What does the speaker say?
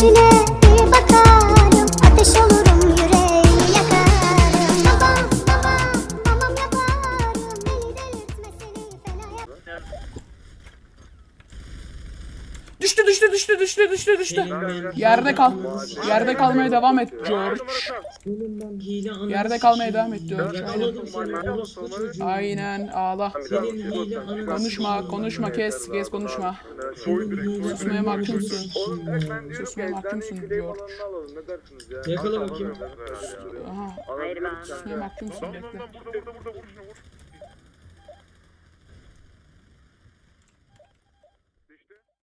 watching it. Düştü düştü düştü düştü düştü düştü. Yerde kal. Yerde kalmaya devam et George. Yerde kalmaya devam et orospu çocuğu. Aynen ağla. Senin hile ananı Konuşma konuşma kes kes konuşma. Susmaya mahkumsun. Susmaya mahkumsun George. Yakala bakayım. Aha Hayır ben susmaya mahkumsun bekle.